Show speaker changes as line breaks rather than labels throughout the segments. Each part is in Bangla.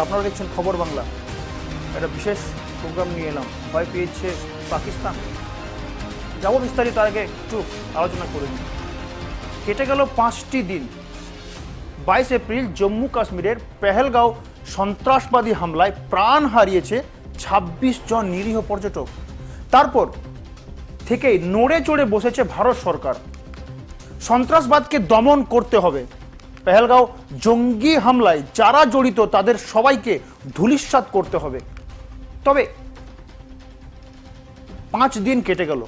আপনারা দেখছেন খবর বাংলা। একটা বিশেষ প্রোগ্রাম নিয়ে এলাম। ভয় পেয়েছে পাকিস্তান। যাব বিস্তারিত, তার আগে একটু আলোচনা করে নিই। কেটে গেল পাঁচটি দিন। বাইশ এপ্রিল জম্মু কাশ্মীরের পেহেলগাঁও সন্ত্রাসবাদী হামলায় প্রাণ হারিয়েছে ২৬ জন নিরীহ পর্যটক। তারপর থেকেই নড়ে চড়ে বসেছে ভারত সরকার। সন্ত্রাসবাদকে দমন করতে হবে। পেহেলগাঁও জঙ্গি হামলায় যারা জড়িত তাদের সবাইকে ধূলিসাৎ করতে হবে। তবে পাঁচ দিন কেটে গেল।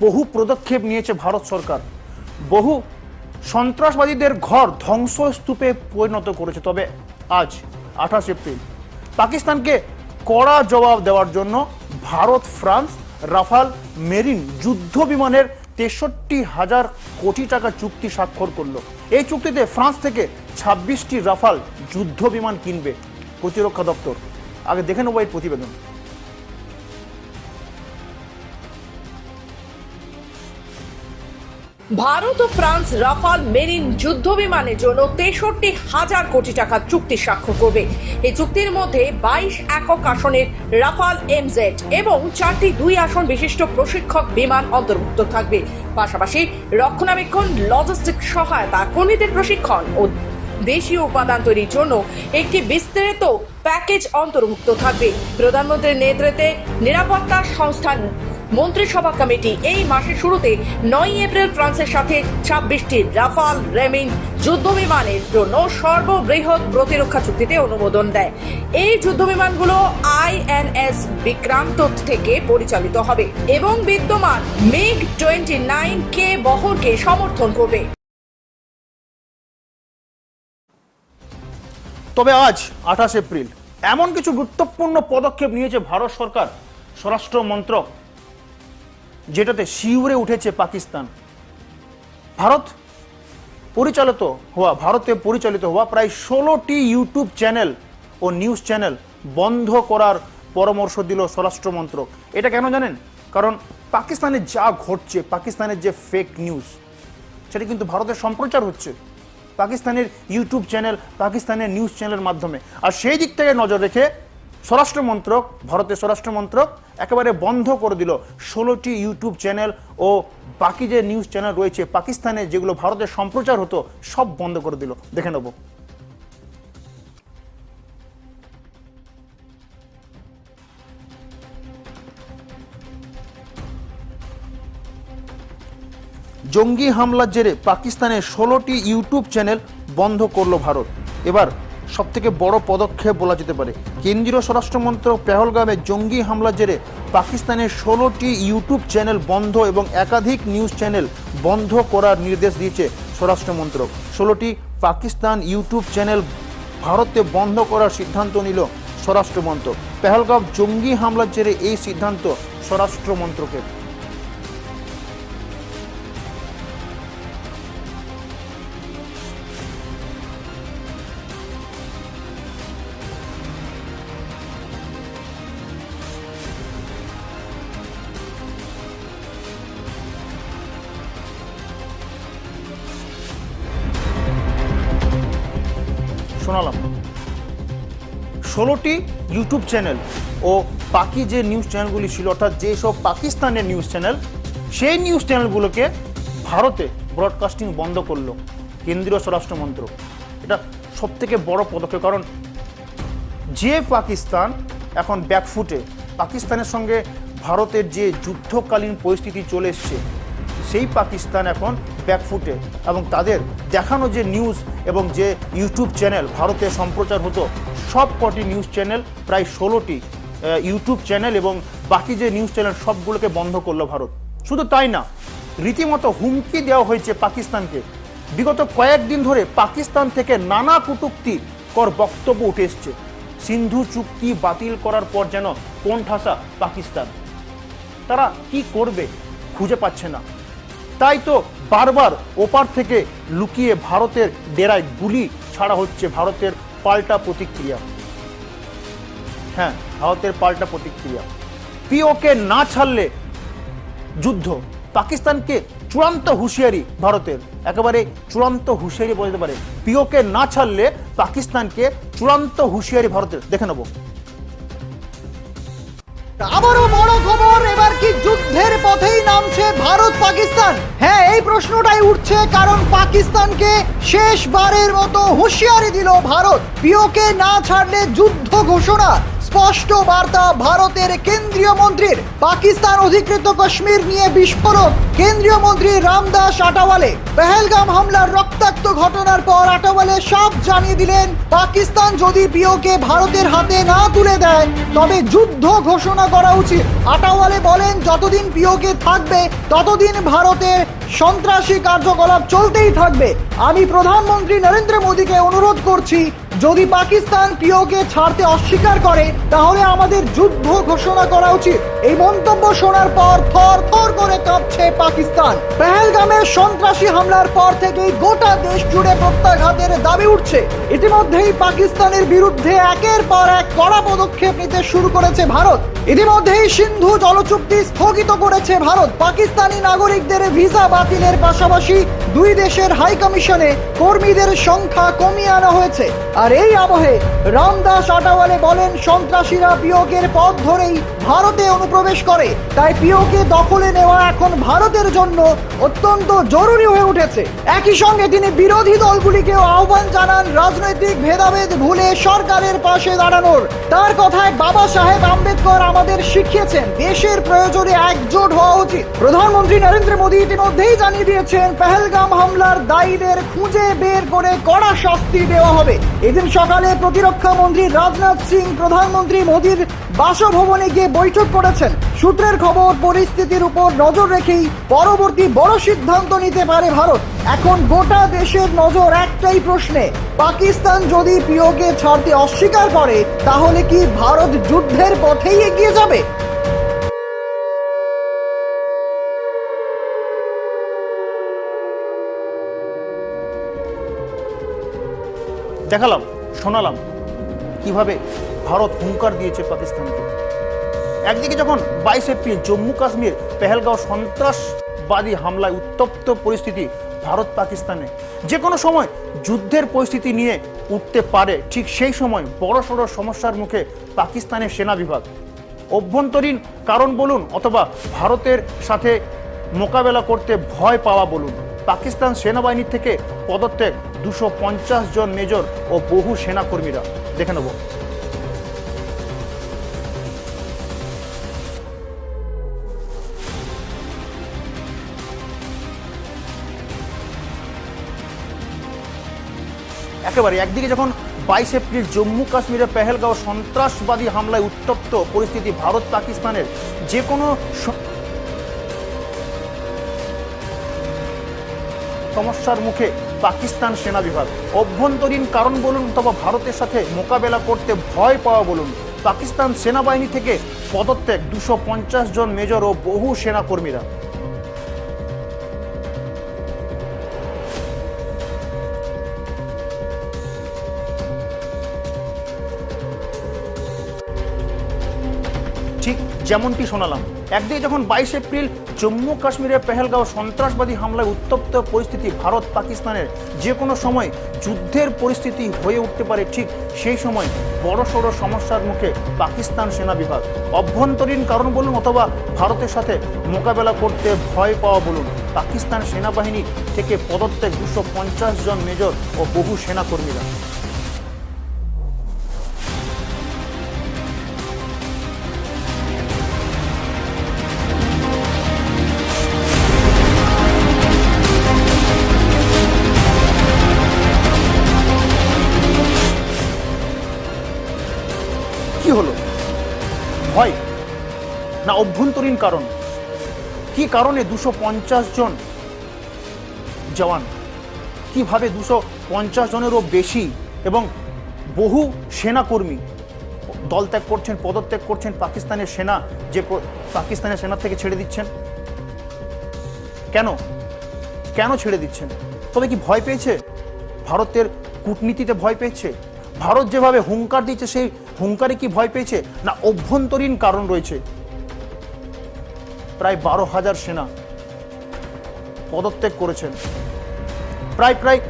বহু পদক্ষেপ নিয়েছে ভারত সরকার। বহু সন্ত্রাসবাদীদের ঘর ধ্বংসস্তূপে পরিণত করেছে। তবে আজ আঠাশ এপ্রিল পাকিস্তানকে কড়া জবাব দেওয়ার জন্য ভারত, ফ্রান্স, রাফাল, মেরিন যুদ্ধ বিমানের তেষট্টি হাজার কোটি টাকা চুক্তি স্বাক্ষর করল। এই চুক্তিতে ফ্রান্স থেকে ছাব্বিশটি রাফাল যুদ্ধ বিমান কিনবে প্রতিরক্ষা দপ্তর। আগে দেখে নেব এই প্রতিবেদন।
ভারত ও ফ্রান্স রাফাল মেরিন যুদ্ধ বিমানের জন্য তেষট্টি হাজার কোটি টাকা চুক্তি স্বাক্ষর করবে। এই চুক্তির মধ্যে বাইশ একক আসনের রাফাল এমজেড এবং চারটি দুই আসন বিশিষ্ট প্রশিক্ষক বিমান অন্তর্ভুক্ত থাকবে। পাশাপাশি রক্ষণাবেক্ষণ, লজিস্টিক সহায়তা, কর্মীদের প্রশিক্ষণ ও দেশীয় উপাদান তৈরির জন্য একটি বিস্তারিত প্যাকেজ অন্তর্ভুক্ত থাকবে। প্রধানমন্ত্রীর নেতৃত্বে নিরাপত্তা সংস্থান মন্ত্রিসভা কমিটি এই মাসের শুরুতে নয় এপ্রিল ফ্রান্সের সাথে ছাব্বিশটি রাফাল, রেমিন যুদ্ধ বিমানের জন্য সর্ববৃহৎ প্রতিরক্ষা চুক্তিতে অনুমোদন দেয়। এই যুদ্ধ বিমানগুলো আইএনএস বিক্রান্ত থেকে পরিচালিত হবে এবং বিদ্যমান মিগ টোয়েন্টি নাইন কে বহরকে সমর্থন করবে।
তবে আজ আঠাশ এপ্রিল এমন কিছু গুরুত্বপূর্ণ পদক্ষেপ নিয়েছে ভারত সরকার। স্বরাষ্ট্র মন্ত্রক যেটাতে শিউরে উঠেছে পাকিস্তান। ভারত পরিচালিত হওয়া, ভারতে পরিচালিত হওয়া প্রায় ষোলোটি ইউটিউব চ্যানেল ও নিউজ চ্যানেল বন্ধ করার পরামর্শ দিল স্বরাষ্ট্র মন্ত্রক এটা কেন জানেন? কারণ পাকিস্তানে যা ঘটছে, পাকিস্তানের যে ফেক নিউজ সেটা কিন্তু ভারতের সম্প্রচার হচ্ছে। পাকিস্তানের ইউটিউব চ্যানেল, পাকিস্তানের নিউজ চ্যানেলের মাধ্যমে। আর সেই দিক থেকে নজর রেখে স্বরাষ্ট্র মন্ত্রক ভারতের স্বরাষ্ট্র মন্ত্রক একেবারে বন্ধ করে দিল ষোলোটি ইউটিউব চ্যানেল ও বাকি যে নিউজ চ্যানেল রয়েছে পাকিস্তানে, যেগুলো ভারতের সম্প্রচার হতো, সব বন্ধ করে দিল। দেখে নেব। জঙ্গি হামলার জেরে পাকিস্তানের ষোলোটি ইউটিউব চ্যানেল বন্ধ করল ভারত। এবার সব থেকে বড় পদক্ষেপ বলা যেতে পারে। কেন্দ্রীয় স্বরাষ্ট্রমন্ত্রক পেহলগামে জঙ্গি হামলার জেরে পাকিস্তানের ষোলোটি ইউটিউব চ্যানেল বন্ধ এবং একাধিক নিউজ চ্যানেল বন্ধ করার নির্দেশ দিয়েছে স্বরাষ্ট্রমন্ত্রক। ষোলোটি পাকিস্তান ইউটিউব চ্যানেল ভারতে বন্ধ করার সিদ্ধান্ত নিল স্বরাষ্ট্রমন্ত্রক। পেহলগাম জঙ্গি হামলার জেরে এই সিদ্ধান্ত স্বরাষ্ট্রমন্ত্রকের। ষোলোটি ইউটিউব চ্যানেল ও বাকি যে নিউজ চ্যানেলগুলি ছিল, অর্থাৎ যেসব পাকিস্তানের নিউজ চ্যানেল, সেই নিউজ চ্যানেলগুলোকে ভারতে ব্রডকাস্টিং বন্ধ করল কেন্দ্রীয় স্বরাষ্ট্র মন্ত্রক। এটা সব থেকে বড় পদক্ষেপ, কারণ যে পাকিস্তান এখন ব্যাকফুটে, পাকিস্তানের সঙ্গে ভারতের যে যুদ্ধকালীন পরিস্থিতি চলে এসছে, সেই পাকিস্তান এখন ব্যাকফুটে এবং তাদের দেখানো যে নিউজ এবং যে ইউটিউব চ্যানেল ভারতে সম্প্রচার হতো, সব কটি নিউজ চ্যানেল প্রায় ষোলোটি ইউটিউব চ্যানেল এবং বাকি যে নিউজ চ্যানেল সবগুলোকে বন্ধ করল ভারত। শুধু তাই না, রীতিমতো হুমকি দেওয়া হয়েছে পাকিস্তানকে। বিগত কয়েকদিন ধরে পাকিস্তান থেকে নানা কটূক্তি কর বক্তব্য উঠে এসছে। সিন্ধু চুক্তি বাতিল করার পর যেন কোন ঠাসা পাকিস্তান। তারা কি করবে খুঁজে পাচ্ছে না। তাই তো বারবার ওপার থেকে লুকিয়ে ভারতের ডেরায় গুলি ছাড়া হচ্ছে ভারতের পাল্টা প্রতিক্রিয়া। হ্যাঁ ভারতের পাল্টা প্রতিক্রিয়া। পিওকে না ছাড়লে যুদ্ধ। পাকিস্তানকে চূড়ান্ত হুঁশিয়ারি ভারতের। একেবারে চূড়ান্ত হুঁশিয়ারি বলতে পারে। পিওকে না ছাড়লে পাকিস্তানকে চূড়ান্ত হুঁশিয়ারি ভারতের। দেখে নেব।
আবারও বড় খবর, এবার কি যুদ্ধের পথেই নামছে ভারত, পাকিস্তান? হ্যাঁ এই প্রশ্নটাই উঠছে কারণ পাকিস্তানকে শেষবারের মতো হুঁশিয়ারি দিল ভারত। পিওকে না ছাড়লে যুদ্ধ ঘোষণা। স্পষ্ট বার্তা ভারতের কেন্দ্রীয় মন্ত্রীর। পাকিস্তান অধিকৃত কাশ্মীর নিয়ে বিস্ফোরক কেন্দ্রীয় মন্ত্রী রামদাস আটাওয়ালে পেহেলগাম হামলার রক্তাক্ত ঘটনার পর আটাওয়ালে সব জানিয়ে দিলেন, পাকিস্তান যদি পিওকে ভারতের হাতে না তুলে দেয়, তবে যুদ্ধ ঘোষণা করা উচিত। আটাওয়ালে বলেন, যতদিন পিওকে থাকবে, ততদিন ভারতের সন্ত্রাসী কার্যকলাপ চলতেই থাকবে। আমি প্রধানমন্ত্রী নরেন্দ্র মোদীকে অনুরোধ করছি, যদি পাকিস্তান পিওকে ছাড়তে অস্বীকার করে, তাহলে আমাদের যুদ্ধ ঘোষণা করা উচিত। এই মন্তব্য শোনার পর থর থর করে কাঁপছে পাকিস্তান। পেহেলগামের সন্ত্রাসী হামলার পর থেকেই গোটা দেশ জুড়ে প্রত্যাঘাতের দাবি উঠছে। ইতিমধ্যেই পাকিস্তানের বিরুদ্ধে একের পর এক কড়া পদক্ষেপ নিতে শুরু করেছে ভারত। ইতিমধ্যেই সিন্ধু জলচুক্তি স্থগিত করেছে ভারত। পাকিস্তানি নাগরিকদের ভিসা বাতিলের পাশাপাশি দুই দেশের হাই কমিশনে কর্মীদের সংখ্যা কমিয়ে আনা হয়েছে। আর এই আবহে রামদাস আটাওয়ালে বলেন, সন্ত্রাসীরা পিওকের পথ ধরেই ভারতে অনুপ্রবেশ করে। তাই পিওকে দখলে নেওয়া এখন ভারতের জন্য অত্যন্ত জরুরি হয়ে উঠেছে। একই সঙ্গে তিনি বিরোধী দলগুলিকেও আহ্বান জানান, রাজনৈতিক ভেদাভেদ ভুলে সরকারের পাশে দাঁড়ানোর। তার কথায় বাবা সাহেব আম্বেদকর আমাদের শিখিয়েছেন, দেশের প্রয়োজনে একজোট হওয়া উচিত। প্রধানমন্ত্রী নরেন্দ্র মোদী ইতিমধ্যেই জানিয়ে দিয়েছেন, পেহেলগাম হামলার দায়ীদের খুঁজে বের করে কড়া শাস্তি দেওয়া হবে। এদিন সকালে প্রতিরক্ষা মন্ত্রী রাজনাথ সিং, প্রধানমন্ত্রী মোদীর বাসভবনে গিয়ে বৈঠক করেছেন। সূত্রের খবর, পরিস্থিতির উপর নজর রেখেই পরবর্তী বড় সিদ্ধান্ত নিতে পারে ভারত। এখন গোটা দেশের নজর একটাই প্রশ্নে, পাকিস্তান যদি পিওকে ছাড়তে অস্বীকার করে, তাহলে কি ভারত যুদ্ধের পথেই এগিয়ে যাবে?
দেখালাম, শোনালাম কীভাবে ভারত হুঙ্কার দিয়েছে পাকিস্তানকে। একদিকে যখন বাইশ এপ্রিল জম্মু কাশ্মীর পেহেলগাঁও সন্ত্রাসবাদী হামলায় উত্তপ্ত পরিস্থিতি ভারত পাকিস্তানে, যে কোনো সময় যুদ্ধের পরিস্থিতি নিয়ে উঠতে পারে, ঠিক সেই সময় বড় সড়ো সমস্যার মুখে পাকিস্তানের সেনা বিভাগ। অভ্যন্তরীণ কারণ বলুন অথবা ভারতের সাথে মোকাবেলা করতে ভয় পাওয়া বলুন। পাকিস্তান সেনাবাহিনী থেকে পদত্যাগ। দুশো জন মেজর ও বহু সেনাকর্মীরা। দেখে নেব। একেবারে একদিকে যখন বাইশ এপ্রিল জম্মু কাশ্মীরের পেহেলগাঁও সন্ত্রাসবাদী হামলায় উত্তপ্ত পরিস্থিতি ভারত পাকিস্তানের যে কোনো সমস্যার মুখে পাকিস্তান সেনা বিভাগ। অভ্যন্তরীণ কারণ বলুন অথবা ভারতের সাথে মোকাবেলা করতে ভয় পাওয়া বলুন, পাকিস্তান সেনাবাহিনী থেকে পদত্যাগ। দুশো জন মেজর ও বহু সেনাকর্মীরা। যেমনটি শোনালাম, একদিকে যখন বাইশ এপ্রিল জম্মু কাশ্মীরের পেহেলগাঁও সন্ত্রাসবাদী হামলায় উত্তপ্ত পরিস্থিতি ভারত পাকিস্তানের যে কোনো সময় যুদ্ধের পরিস্থিতি হয়ে উঠতে পারে, ঠিক সেই সময় বড় সড়ো সমস্যার মুখে পাকিস্তান সেনা বিভাগ। অভ্যন্তরীণ কারণ বলুন অথবা ভারতের সাথে মোকাবেলা করতে ভয় পাওয়া বলুন, পাকিস্তান সেনাবাহিনী থেকে পদত্যাগ দুশো জন মেজর ও বহু সেনাকর্মীরা। অভ্যন্তরীণ কারণ। কি কারণে দুশো পঞ্চাশ জন জওয়ান? কীভাবে দুশো পঞ্চাশ জনেরও বেশি এবং বহু সেনাকর্মী দল ত্যাগ করছেন, পদত্যাগ করছেন পাকিস্তানের সেনা যে পাকিস্তানের সেনা থেকে ছেড়ে দিচ্ছেন? কেন? কেন ছেড়ে দিচ্ছেন? তবে কি ভয় পেয়েছে? ভারতের কূটনীতিতে ভয় পেয়েছে? ভারত যেভাবে হুঙ্কার দিচ্ছে, সেই হুঙ্কারে কি ভয় পেয়েছে? না, অভ্যন্তরীণ কারণ রয়েছে। প্রায় বারো হাজার সেনা পদত্যাগ করেছেন। প্রায় প্রায়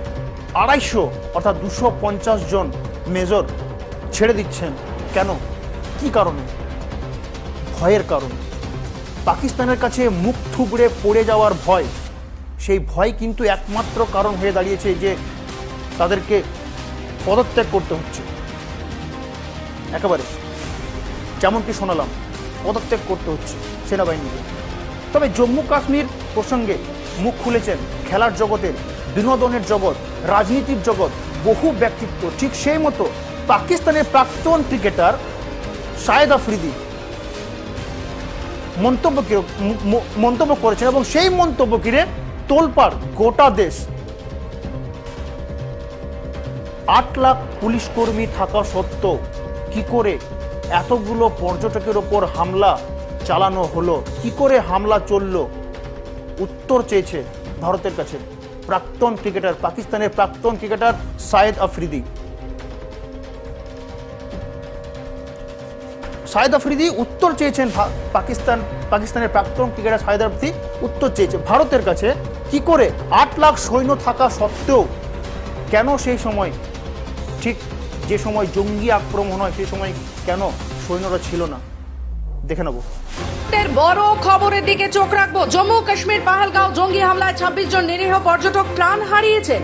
আড়াইশো অর্থাৎ দুশো পঞ্চাশ জন মেজর ছেড়ে দিচ্ছেন। কেন? কি কারণে? ভয়ের কারণে। পাকিস্তানের কাছে মুখ থুবড়ে পড়ে যাওয়ার ভয়, সেই ভয় কিন্তু একমাত্র কারণ হয়ে দাঁড়িয়েছে যে তাদেরকে পদত্যাগ করতে হচ্ছে। একেবারে, যেমনটি শোনালাম, পদত্যাগ করতে হচ্ছে সেনাবাহিনীকে। তবে জম্মু কাশ্মীর প্রসঙ্গে মুখ খুলেছেন খেলার জগতের বিনোদনের জগৎ, রাজনীতির জগৎ, বহু ব্যক্তিত্ব। ঠিক সেই মতো পাকিস্তানের প্রাক্তন ক্রিকেটার শায়েদ আফ্রিদি মন্তব্য মন্তব্য করেছেন এবং সেই মন্তব্য ঘিরে তোলপাড় গোটা দেশ। আট লাখ পুলিশ কর্মী থাকা সত্ত্বেও কি করে এতগুলো পর্যটকের ওপর হামলা চালানো হলো, কি করে হামলা চলল? উত্তর চেয়েছে ভারতের কাছে প্রাক্তন ক্রিকেটার, পাকিস্তানের প্রাক্তন ক্রিকেটার সায়েদ আফ্রিদি। সায়েদ আফ্রিদি উত্তর চেয়েছেন পাকিস্তান, পাকিস্তানের প্রাক্তন ক্রিকেটার সায়েদ আফ্রিদি উত্তর চেয়েছে ভারতের কাছে কি করে আট লাখ সৈন্য থাকা সত্ত্বেও কেন সেই সময়, ঠিক যে সময় জঙ্গি আক্রমণ হয়, সেই সময় কেন সৈন্যরা ছিল না? দেখে নেব।
বড় খবরের দিকে চোখ রাখব। জম্মু কাশ্মীর পাহালগাঁও জঙ্গি হামলায় ছাব্বিশ জন নিরীহ পর্যটক প্রাণ হারিয়েছেন।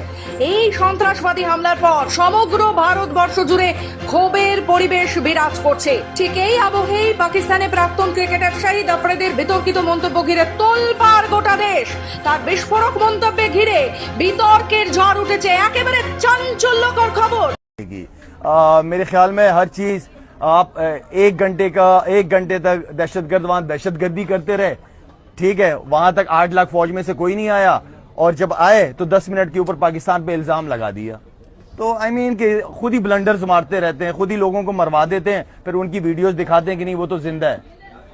এই সন্ত্রাসবাদী হামলার পর সমগ্র ভারতবর্ষ জুড়ে ক্ষোভের পরিবেশ বিরাজ করছে। ঠিক এই আবহেই পাকিস্তানে প্রাক্তন ক্রিকেটার শাহিদ আফ্রেদের বিতর্কিত মন্তব্য ঘিরে তোলপার গোটা দেশ। তার বিস্ফোরক মন্তব্যে ঘিরে বিতর্কের ঝড় উঠেছে। একেবারে চাঞ্চল্যকর খবর।
মেরে খেয়াল মে হর চিজ आप एक घंटे का एक घंटे तक दहशतगर्द वहाँ दहशतगर्दी करते रहे। ठीक है वहाँ तक आठ लाख फौज में से कोई नहीं आया। और जब आए तो दस मिनट के ऊपर पाकिस्तान पे इल्ज़ाम लगा दिया। तो आई I मीन mean, कि खुद ही ब्लंडर्स मारते रहते हैं खुद ही लोगों को मरवा देते हैं फिर उनकी वीडियोस दिखाते हैं कि नहीं वो तो ज़िंदा है।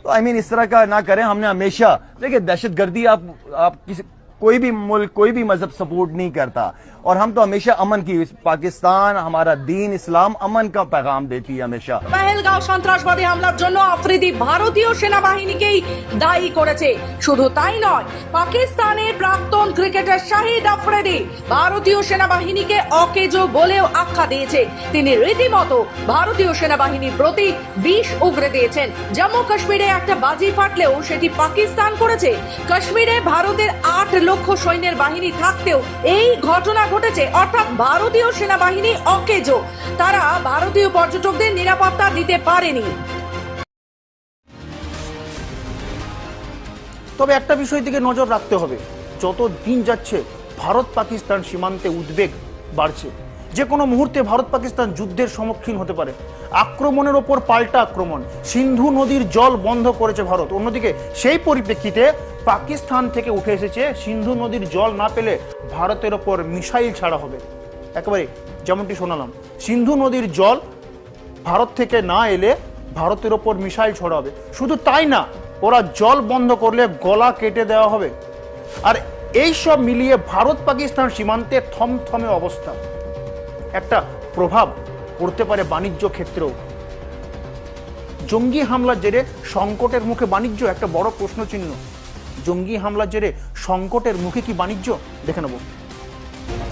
तो आई I मीन mean, इस तरह का ना करें हमने हमेशा देखिए दहशतगर्दी आप आप किसी कोई भी मुल्क कोई भी मज़हब सपोर्ट नहीं करता। और हम तो हमेशा अमन की पाकिस्तान हमारा दीन इस्लाम अमन का पैगाम देती है हमेशा
পেহেলগাঁও সন্ত্রাসবাদী হামলার জন্য আফ্রিদি ভারতীয় সেনাবাহিনীকেই দায়ী করেছে শুধু তাই নয় পাকিস্তানের প্রাক্তন ক্রিকেটার শাহিদ আফ্রিদি ভারতীয় সেনাবাহিনীকে অকেজো বলেও আখ্যা দিয়েছে তিনি রীতিমতো ভারতীয় সেনাবাহিনীর প্রতি বিষ উগরে দিয়েছেন জম্মু কাশ্মীরে একটা বাজি ফাটলেও সেটি পাকিস্তান করেছে কাশ্মীরে ভারতের আট লক্ষ সৈন্যের বাহিনী থাকতেও এই ঘটনা ঘটেছে, অর্থাৎ ভারতীয় সেনাবাহিনী অকেজো। তারা ভারতীয় পর্যটকদের নিরাপত্তা দিতে পারেনি।
তবে একটা বিষয় দিকে নজর রাখতে হবে। যত দিন যাচ্ছে ভারত পাকিস্তান সীমান্তে উদ্বেগ বাড়ছে। যে কোনো মুহূর্তে ভারত পাকিস্তান যুদ্ধের সম্মুখীন হতে পারে। আক্রমণের ওপর পাল্টা আক্রমণ। সিন্ধু নদীর জল বন্ধ করেছে ভারত। অন্যদিকে সেই পরিপ্রেক্ষিতে পাকিস্তান থেকে উঠে এসেছে সিন্ধু নদীর জল না পেলে ভারতের ওপর মিসাইল ছাড়া হবে। একেবারে যেমনটি শোনালাম, সিন্ধু নদীর জল ভারত থেকে না এলে ভারতের ওপর মিসাইল ছড়া হবে শুধু তাই না, ওরা জল বন্ধ করলে গলা কেটে দেওয়া হবে। আর এই সব মিলিয়ে ভারত পাকিস্তান সীমান্তে থমথমে অবস্থা। একটা প্রভাব পড়তে পারে বাণিজ্য ক্ষেত্রেও। জঙ্গি হামলার জেরে সংকটের মুখে বাণিজ্য একটা বড় প্রশ্নচিহ্ন। জঙ্গি হামলার জেরে সংকটের মুখে কি বাণিজ্য? দেখে নেব।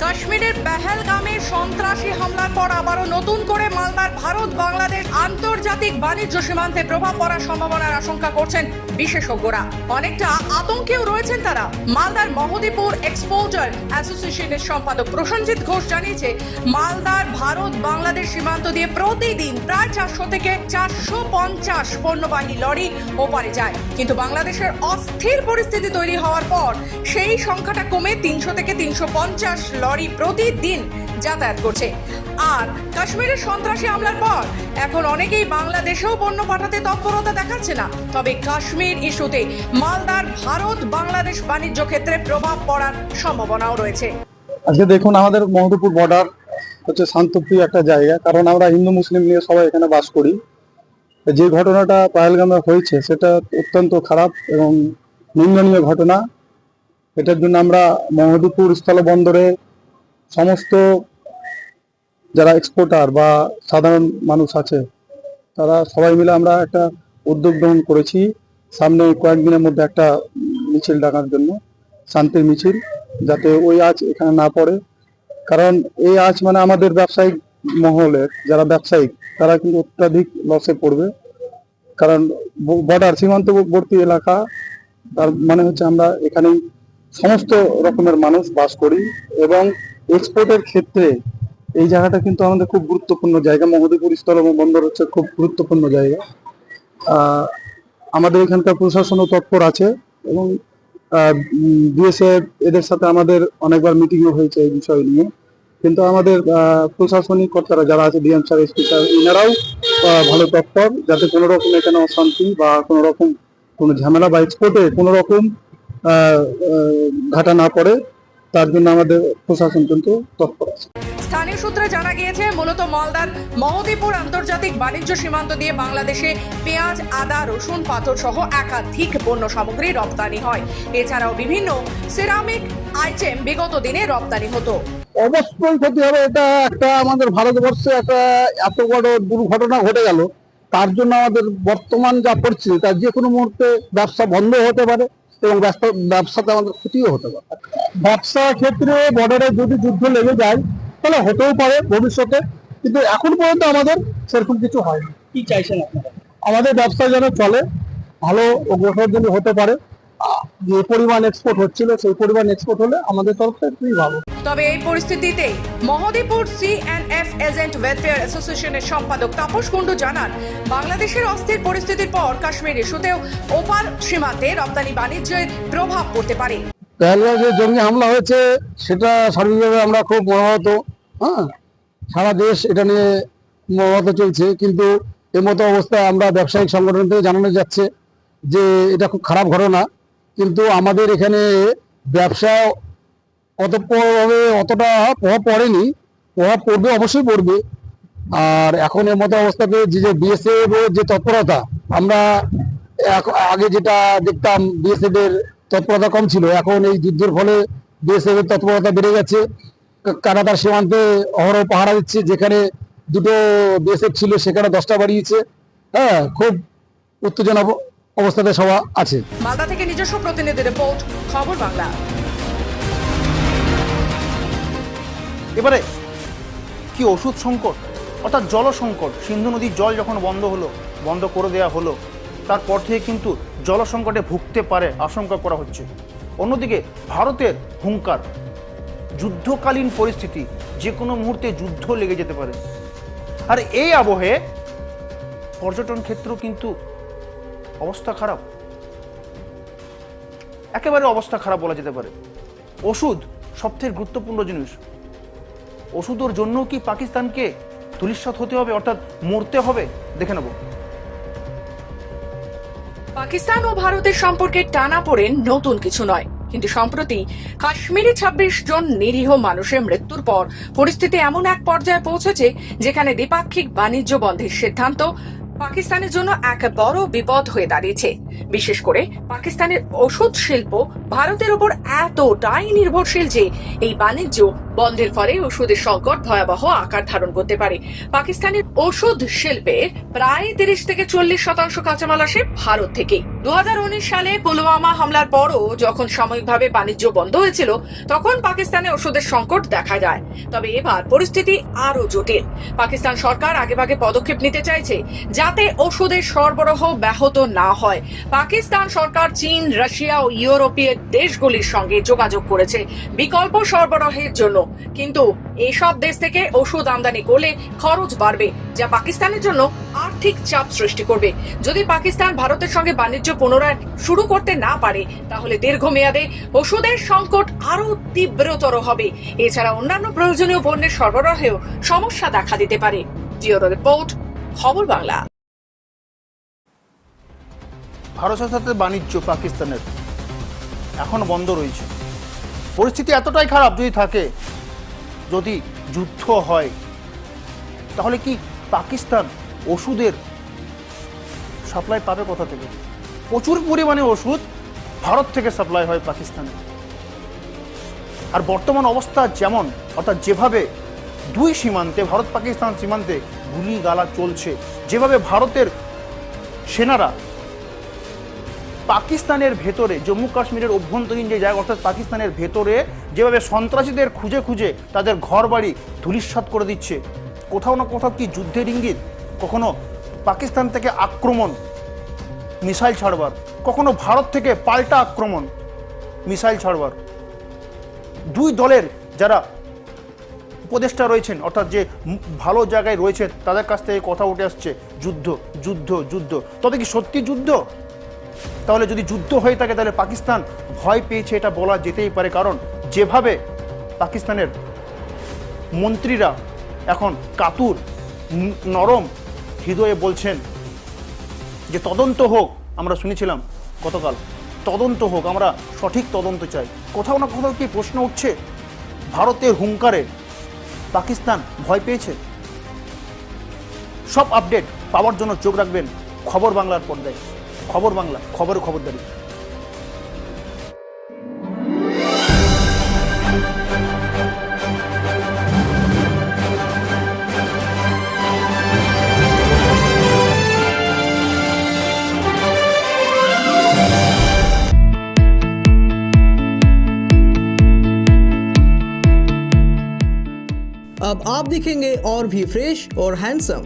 কাশ্মীরের পেহেলগামে সন্ত্রাসী হামলার পর আবারও নতুন করে মালদার ভারত বাংলাদেশ আন্তর্জাতিক বাণিজ্য সীমান্তে প্রভাব পড়ার সম্ভাবনার আশঙ্কা করছেন বিশেষজ্ঞরা। অনেকটা আতঙ্কেও রয়েছেন তারা। মালদার মহদীপুর এক্সপোর্টার অ্যাসোসিয়েশনের সম্পাদক প্রসেনজিৎ ঘোষ জানিয়েছে, মালদার ভারত বাংলাদেশ সীমান্ত দিয়ে প্রতিদিন প্রায় চারশো থেকে চারশো পঞ্চাশ পণ্যবাহী লরি ওপারে যায়। কিন্তু বাংলাদেশের অস্থির পরিস্থিতি তৈরি হওয়ার পর সেই সংখ্যাটা কমে তিনশো থেকে তিনশো পঞ্চাশ লরি প্রতিদিন যাতায়াত করছে। আর কাশ্মীরের সন্ত্রাসী হামলার পর এখন অনেকেই বাংলাদেশেও পণ্য পাঠাতে তৎপরতা দেখাচ্ছে না। তবে কাশ্মীর ইস্যুতে মালদার ভারত বাংলাদেশ বাণিজ্য ক্ষেত্রে প্রভাব পড়ার সম্ভাবনাও রয়েছে।
আজকে দেখুন আমাদের মহদপুর বর্ডার হচ্ছে শান্তপ্রিয় একটা জায়গা। কারণ আমরা হিন্দু, মুসলিম নিয়ে সবাই এখানে বাস করি। যে ঘটনাটা পায়েলগামে হয়েছে, সেটা অত্যন্ত খারাপ এবং নিন্দনীয় ঘটনা। এটার জন্য আমরা মহদপুর স্থলবন্দরে সমস্ত যারা এক্সপোর্টার বা সাধারণ মানুষ আছে, তারা সবাই মিলে আমরা একটা উদ্যোগ গ্রহণ করেছি সামনে কয়েকদিনের মধ্যে একটা মিছিল ডাকার জন্য, শান্তির মিছিল, যাতে ওই আজ এখানে না পড়ে। কারণ এই আঁচ মানে আমাদের ব্যবসায়িক মহলের যারা ব্যবসায়িক, তারা কিন্তু অত্যাধিক লসে পড়বে। কারণ বর্ডার সীমান্তবর্তী এলাকা, তার মানে হচ্ছে আমরা এখানে সমস্ত রকমের মানুষ বাস করি এবং এক্সপোর্টের ক্ষেত্রে এই জায়গাটা কিন্তু আমাদের খুব গুরুত্বপূর্ণ জায়গা। মহদীপুর স্থল বন্দর হচ্ছে খুব গুরুত্বপূর্ণ জায়গা। আমাদের এখানকার প্রশাসনও তৎপর আছে এবং বিএসএফ এদের সাথে আমাদের অনেকবার মিটিংও হয়েছে এই বিষয় নিয়ে। কিন্তু আমাদের প্রশাসনিক কর্তারা যারা আছে ডিএম স্যার এসপি স্যার এনারাও ভালো তৎপর। যাতে কোনো রকম এখানে অশান্তি বা কোনো রকম কোনো ঝামেলা বা এক্সপোর্টে কোনো রকম ঘাটা না পড়ে তার জন্য আমাদের প্রশাসন কিন্তু তৎপর আছে।
স্থানীয় সূত্রে জানা গিয়েছে মূলত মালদার মহদীপুর আন্তর্জাতিক বাণিজ্য সীমান্ত দিয়ে বাংলাদেশে পেঁয়াজ আদা রসুন পাথর সহ একাধিক পণ্য সামগ্রী রপ্তানি হয়। এছাড়াও বিভিন্ন সিরামিক আইটেম বিগত দিনে রপ্তানি হতো।
অবশ্যই ক্ষতি হবে এটা একটা আমাদের ভারতবর্ষে একটা এত বড় দুর্ঘটনা ঘটে গেল। তার জন্য আমাদের বর্তমান যা পরিস্থিতি তার যে কোনো মুহূর্তে ব্যবসা বন্ধ হতে পারে। এবং ব্যবসা ব্যবসাতে আমাদের ক্ষতিও হতে পারে। ব্যবসার ক্ষেত্রে বর্ডারে যদি যুদ্ধ লেগে যায় তাহলে হতেও পারে ভবিষ্যতে কিন্তু এখন পর্যন্ত আমাদের সেরকম কিছু হয়নি। কি চাইছেন আপনারা? আমাদের ব্যবসা যেন চলে ভালো অগ্রসর যেন হতে পারে। যে পরিমাণ এক্সপোর্ট হচ্ছিল সেই পরিমাণ এক্সপোর্ট হলে আমাদের তরফ খুবই ভালো।
তবে এই পরিস্থিতিতে মহদীপুর সিএনএফ এজেন্ট ওয়েলফেয়ার অ্যাসোসিয়েশনের সম্পাদক তাপস কুণ্ডু জানান বাংলাদেশের অস্থির পরিস্থিতির পর কাশ্মীর ইস্যুতেও ওপার সীমান্তে রপ্তানি বাণিজ্যের প্রভাব পড়তে পারে।
পেহেলগাঁও যে জঙ্গি হামলা হয়েছে সেটা সার্বিকভাবে আমরা খুব মর্মাহত হ্যাঁ? সারা দেশ এটা নিয়ে মর্মাহত চলছে কিন্তু এর মতো অবস্থায় আমরা ব্যবসায়িক সংগঠন থেকে জানানো যাচ্ছে যে এটা খুব খারাপ ঘটনা। কিন্তু আমাদের এখানে ব্যবসা অতভাবে অতটা প্রভাব পড়েনি। প্রভাব পড়বে অবশ্যই পড়বে। আর এখন এর মতো অবস্থাতে যে যে বিএসএফ এর যে তৎপরতা, আমরা আগে যেটা দেখতাম বিএসএফ এর তৎপরতা কম ছিল। এখন এই যুদ্ধের ফলে বিএসএফ এর তৎপরতা বেড়ে গেছে। কানাডার সীমান্তে অহরহ পাহারা দিচ্ছে, যেখানে দুটো বিএসএফ ছিল, সেখানে দশটা বাড়িয়েছে। হ্যাঁ খুব উত্তেজনা অবস্থাতে সবাই আছে।
মালদা থেকে নিজস্ব প্রতিনিধি রিপোর্ট খবর বাংলা।
এবারে কি ওষুধ সংকট? অর্থাৎ জল সংকট। সিন্ধু নদীর জল যখন বন্ধ হলো বন্ধ করে দেওয়া হলো তারপর থেকে কিন্তু জল সংকটে ভুগতে পারে আশঙ্কা করা হচ্ছে। অন্যদিকে ভারতের হুঙ্কার যুদ্ধকালীন পরিস্থিতি যে কোনো মুহূর্তে যুদ্ধ লেগে যেতে পারে। আর এই আবহে পর্যটন ক্ষেত্র কিন্তু অবস্থা খারাপ। একেবারে অবস্থা খারাপ বলা যেতে পারে। ওষুধ সবথেকে গুরুত্বপূর্ণ জিনিস। ওষুধের জন্য কি পাকিস্তানকে তুলিশ্বাত হতে হবে অর্থাৎ মরতে হবে? দেখে নেব।
পাকিস্তান ও ভারতের সম্পর্কে টানা পড়েন নতুন কিছু নয়। কিন্তু সম্প্রতি কাশ্মীরে ২৬ জন নিরীহ মানুষের মৃত্যুর পর পরিস্থিতি এমন এক পর্যায়ে পৌঁছেছে যেখানে দ্বিপাক্ষিক বাণিজ্য বন্ধের সিদ্ধান্ত পাকিস্তানের জন্য এক বড় বিপদ হয়ে দাঁড়িয়েছে। বিশেষ করে পাকিস্তানের ওষুধ শিল্প ভারতের উপর এতটাই নির্ভরশীল যে এই বাণিজ্য বন্ধের ফলে ওষুধের সংকট ভয়াবহ আকার ধারণ করতে পারে। পাকিস্তানের ওষুধ শিল্পের প্রায় তিরিশ থেকে চল্লিশ শতাংশ কাঁচামাল আসে ভারত থেকে। দু হাজার উনিশ সালে পুলওয়ামা হামলার পরও যখন সাময়িকভাবে বাণিজ্য বন্ধ হয়েছিল, তখন পাকিস্তানে ওষুধের সংকট দেখা যায়। তবে এবার পরিস্থিতি আরও জটিল। পাকিস্তান সরকার আগেভাগে পদক্ষেপ নিতে চাইছে যাতে ওষুধের সরবরাহ ব্যাহত না হয়। পাকিস্তান সরকার, চীন, রাশিয়া ও ইউরোপীয় দেশগুলির সঙ্গে যোগাযোগ করেছে বিকল্প সরবরাহের জন্য। কিন্তু এসব দেশ থেকে ওষুধ আমদানি করলে খরচ বাড়বে, যা পাকিস্তানের জন্য আর্থিক চাপ সৃষ্টি করবে। যদি পাকিস্তান ভারতের সঙ্গে বাণিজ্য পুনরায় শুরু করতে না পারে, তাহলে দীর্ঘমেয়াদে ওষুধের সংকট আরও তীব্রতর হবে। এছাড়া অন্যান্য প্রয়োজনীয় পণ্যের সরবরাহেও সমস্যা দেখা দিতে পারে। রিপোর্ট, খবর বাংলা।
ভারতের সাথে বাণিজ্য, পাকিস্তানের। এখন বন্ধ রয়েছে। পরিস্থিতি এতটাই খারাপ যদি থাকে, যদি যুদ্ধ হয়, তাহলে কি পাকিস্তান ওষুধের সাপ্লাই পাবে কোথা থেকে? প্রচুর পরিমাণে ওষুধ ভারত থেকে সাপ্লাই হয় পাকিস্তানে। আর বর্তমান অবস্থা যেমন, অর্থাৎ যেভাবে দুই সীমান্তে ভারত পাকিস্তান সীমান্তে গুলি গালা চলছে, যেভাবে ভারতের সেনারা পাকিস্তানের ভেতরে, জম্মু কাশ্মীরের অভ্যন্তরীণ যে জায়গা, অর্থাৎ পাকিস্তানের ভেতরে যেভাবে সন্ত্রাসীদের খুঁজে খুঁজে তাদের ঘর বাড়ি ধূলিসাৎ করে দিচ্ছে, কোথাও না কোথাও কি যুদ্ধের ইঙ্গিত? কখনো পাকিস্তান থেকে আক্রমণ, মিসাইল ছাড়বার, কখনো ভারত থেকে পাল্টা আক্রমণ, মিসাইল ছাড়বার। দুই দলের যারা উপদেষ্টা রয়েছেন, অর্থাৎ যে ভালো জায়গায় রয়েছে, তাদের কাছ থেকে কথা উঠে আসছে, যুদ্ধ যুদ্ধ যুদ্ধ। তবে কি সত্যি যুদ্ধ? তাহলে যদি যুদ্ধ হয়ে থাকে, তাহলে পাকিস্তান ভয় পেয়েছে, এটা বলা যেতেই পারে। কারণ যেভাবে পাকিস্তানের মন্ত্রীরা এখন কাতুর নরম হৃদয়ে বলছেন যে, তদন্ত হোক। আমরা শুনেছিলাম গতকাল, তদন্ত হোক, আমরা সঠিক তদন্ত চাই। কোথাও না কোথাও কি প্রশ্ন উঠছে? ভারতের হুঙ্কারে পাকিস্তান ভয় পেয়েছে? সব আপডেট পাওয়ার জন্য চোখ রাখবেন খবর বাংলার পর্দায়। খবর বাংলা খবর খবরদারি
अब आप दिखेंगे और भी फ्रेश और हैंडसम